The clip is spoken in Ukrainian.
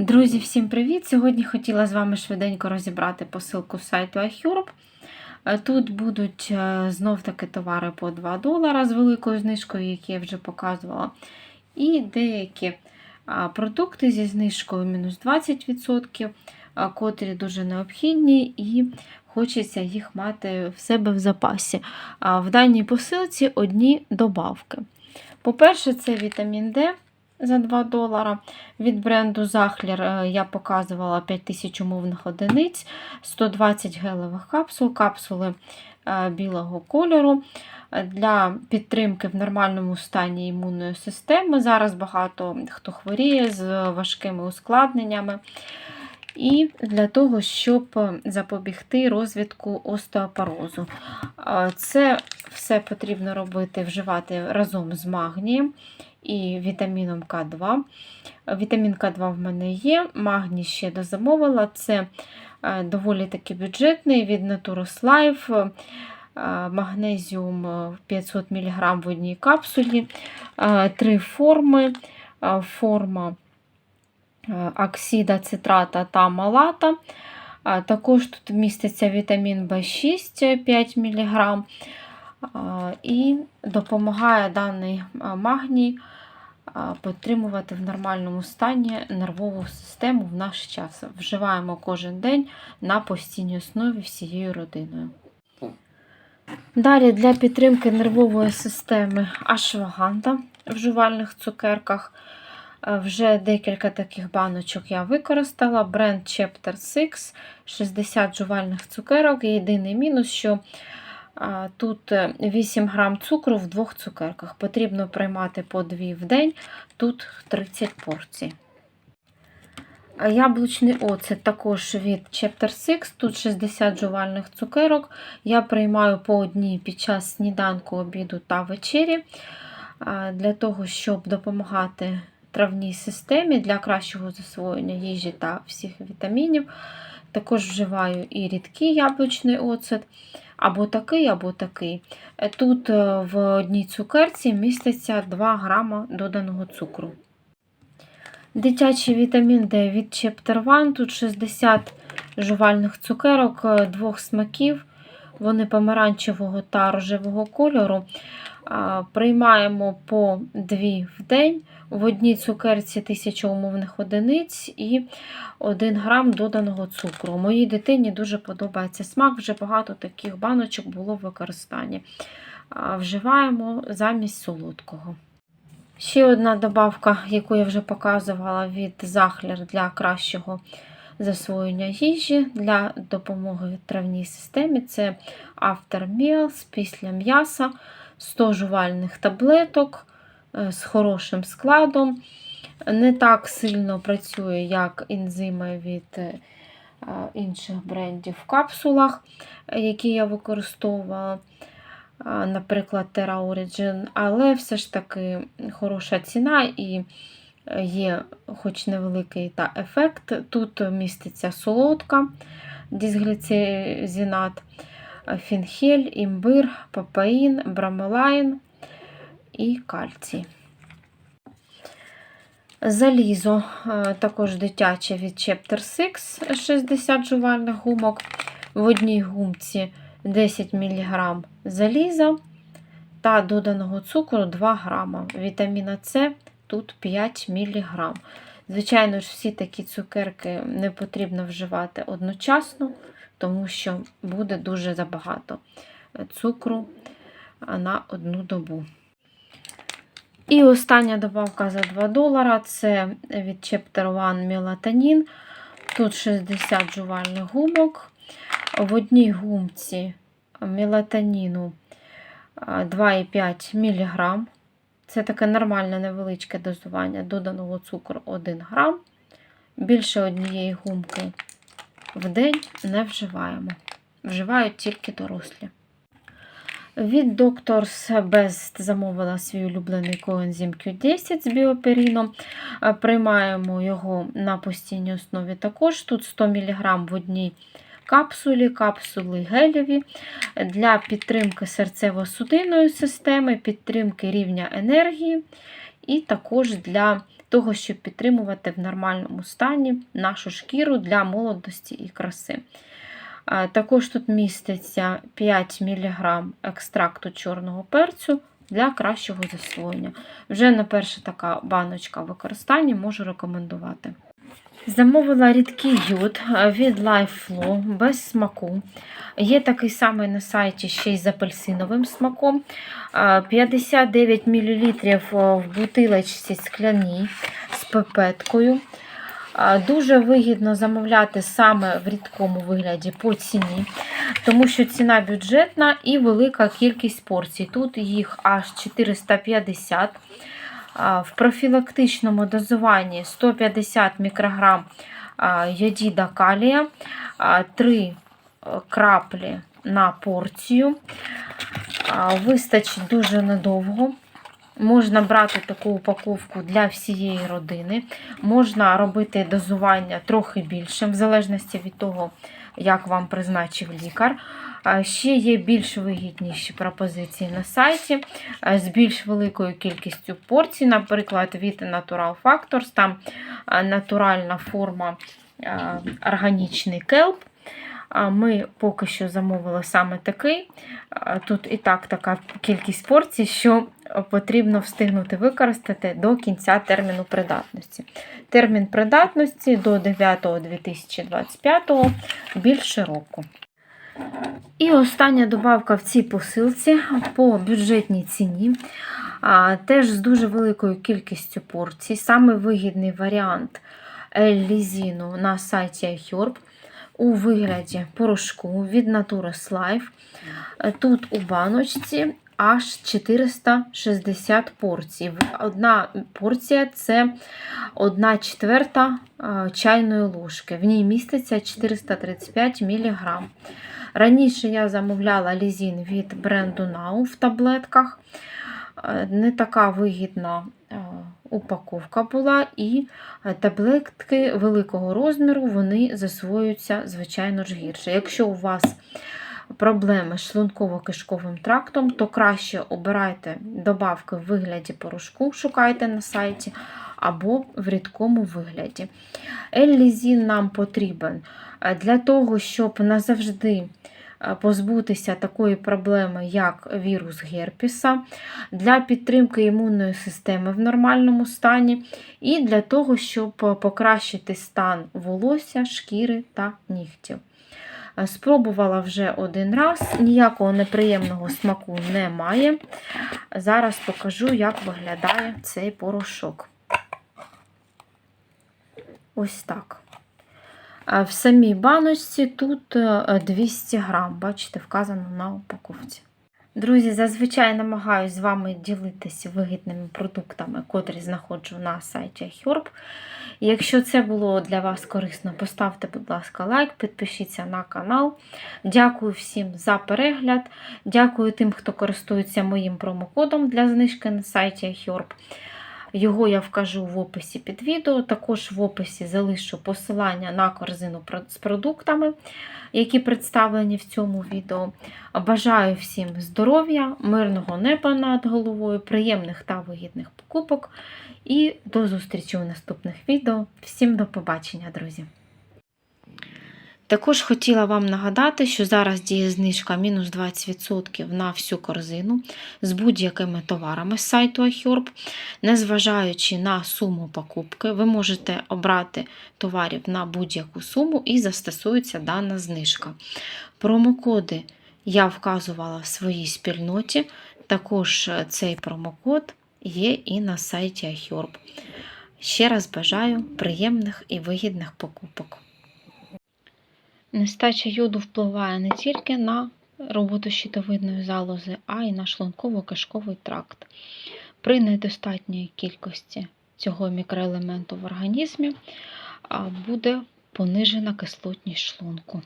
Друзі, всім привіт! Сьогодні хотіла з вами швиденько розібрати посилку з сайту iHerb. Е, Тут будуть е, знов-таки товари по 2 долара з великою знижкою, які я вже показувала. І деякі продукти зі знижкою мінус 20%, котрі дуже необхідні, і хочеться їх мати в себе в запасі. В даній посилці одні добавки. По-перше, це вітамін D за 2 долара. Від бренду Захлер е, я показувала 5000 умовних одиниць, 120 гелевих капсул, капсули е, білого кольору. Е, Для підтримки в нормальному стані імунної системи. Зараз багато хто хворіє з важкими ускладненнями. І для того, щоб запобігти розвитку остеопорозу. Е, Це все потрібно робити, вживати разом з магнієм і вітаміном К2. Вітамін К2 в мене є, магній ще дозамовила. Це е, доволі таки бюджетний від Naturus Life. Е, Магнезіум е, 500 мг в одній капсулі, Е, три форми. Е, Форма е, оксида, цитрата та малата. Е, Також тут міститься вітамін В6 5 мг. І допомагає даний магній підтримувати в нормальному стані нервову систему в наш час. Вживаємо кожен день на постійній основі всією родиною. Далі для підтримки нервової системи ашваганта в жувальних цукерках. Е, Вже декілька таких баночок я використала. Бренд Chapter 6, 60 жувальних цукерок. Єдиний мінус, що Тут е, 8 грам цукру в двох цукерках. Потрібно приймати по 2 в день, тут 30 порцій. Яблучний оцет також від Chapter 6, тут 60 жувальних цукерок. Я приймаю по одній під час сніданку, обіду та вечері для того, щоб допомагати травній системі для кращого засвоєння їжі та всіх вітамінів. Також вживаю і рідкий яблучний оцет або такий, або такий. Е, Тут е, в одній цукерці міститься 2 грама доданого цукру. Дитячий вітамін D від Chapter One. Тут 60 жувальних цукерок е, двох смаків. Вони помаранчевого та рожевого кольору. Приймаємо по 2 в день. В одній цукерці 1000 умовних одиниць і 1 грам доданого цукру. Моїй дитині дуже подобається смак, вже багато таких баночок було в використанні. Вживаємо замість солодкого. Ще одна добавка, яку я вже показувала від Захлер для кращого засвоєння їжі, для допомоги травній системі. Це After Meals після м'яса, 100 жувальних таблеток е, з хорошим складом. Не так сильно працює, як ензими від е, інших брендів в капсулах, які я використовувала наприклад, Terra Origin, але все ж таки хороша ціна і е, є хоч невеликий та ефект. Тут міститься солодка, дисгліцезінат, фінхель, імбир, папаїн, брамелайн і кальцій. Залізо, е, також дитяче від Chapter 6, 60 жувальних гумок. В одній гумці 10 мг заліза та доданого цукру 2 грама. Вітаміна С тут 5 мг. Звичайно ж, всі такі цукерки не потрібно вживати одночасно, тому що буде дуже забагато цукру на одну добу. І остання добавка за 2 долара це від Chapter One мелатонін. Тут 60 жувальних гумок. В одній гумці мелатоніну 2,5 мг. Це таке нормальне невеличке дозування доданого цукру 1 грам. Більше однієї гумки в день не вживаємо. Вживають тільки дорослі. Від Doctors Best замовила свій улюблений коензим Q10 з біоперіном. Е, Приймаємо його на постійній основі також. Тут 100 мг в одній капсулі, капсули гелеві для підтримки серцево-судинної системи, підтримки рівня енергії, і також для того, щоб підтримувати в нормальному стані нашу шкіру для молодості і краси. Також тут міститься 5 мг екстракту чорного перцю для кращого засвоєння. Вже на перша така баночка використання можу рекомендувати. Замовила рідкий йод від LifeFlow без смаку. Є такий самий на сайті ще й з апельсиновим смаком. Е, 59 мл в бутилочці скляній з пипеткою. Дуже вигідно замовляти саме в рідкому вигляді по ціні, тому що ціна бюджетна і велика кількість порцій. Тут їх аж 450. А, В профілактичному дозуванні 150 мікрограм йодіда калія, 3 краплі на порцію. Вистачить дуже надовго. Можна брати таку упаковку для всієї родини. Можна робити дозування трохи більшим, в залежності від того, як вам призначив лікар. Ще є більш вигідніші пропозиції на сайті з більш великою кількістю порцій, наприклад, від Natural Factors, там натуральна форма органічний келп. Ми поки що замовили саме такий. Тут і так така кількість порцій, що потрібно встигнути використати до кінця терміну придатності. Термін придатності до 9.2025 більше року. І остання добавка в цій посилці по бюджетній ціні. Теж з дуже великою кількістю порцій. Саме вигідний варіант L-лізіну на сайті iHerb у вигляді порошку від Naturus Life. Тут у баночці аж 460 порцій. Одна порція це 1 четверта чайної ложки. В ній міститься 435 мг. Раніше я замовляла лізін від бренду Now в таблетках. Е, Не така вигідна е, упаковка була, і е, таблетки великого розміру вони засвоюються, звичайно ж, гірше. Якщо у вас проблеми з шлунково-кишковим трактом, то краще обирайте добавки в вигляді порошку, шукайте на сайті, або в рідкому вигляді. Еллізін нам потрібен е, для того, щоб назавжди е, позбутися такої проблеми, як вірус герпіса, для підтримки імунної системи в нормальному стані, і для того, щоб покращити стан волосся, шкіри та нігтів. Е, Спробувала вже один раз, ніякого неприємного смаку немає. Зараз покажу, як виглядає цей порошок. Ось так. В самій баночці тут е, 200 грам, бачите, вказано на упаковці. Друзі, зазвичай намагаюся з вами ділитися вигідними продуктами, котрі знаходжу на сайті Herb. Якщо це було для вас корисно, поставте, будь ласка, лайк, підпишіться на канал. Дякую всім за перегляд. Дякую тим, хто користується моїм промокодом для знижки на сайті iHerb. Його я вкажу в описі під відео. Також в описі залишу посилання на корзину з продуктами, які представлені в цьому відео. Бажаю всім здоров'я, мирного неба над головою, приємних та вигідних покупок. І до зустрічі у наступних відео. Всім до побачення, друзі! Також хотіла вам нагадати, що зараз діє знижка мінус 20% на всю корзину з будь-якими товарами з сайту iHerb. Незважаючи на суму покупки, ви можете обрати товарів на будь-яку суму і застосується дана знижка. Промокоди я вказувала в своїй спільноті. Також цей промокод є і на сайті iHerb. Ще раз бажаю приємних і вигідних покупок. Нестача йоду впливає не тільки на роботу щитовидної залози, а й на шлунково-кишковий тракт. При недостатній кількості цього мікроелементу в організмі буде понижена кислотність шлунку.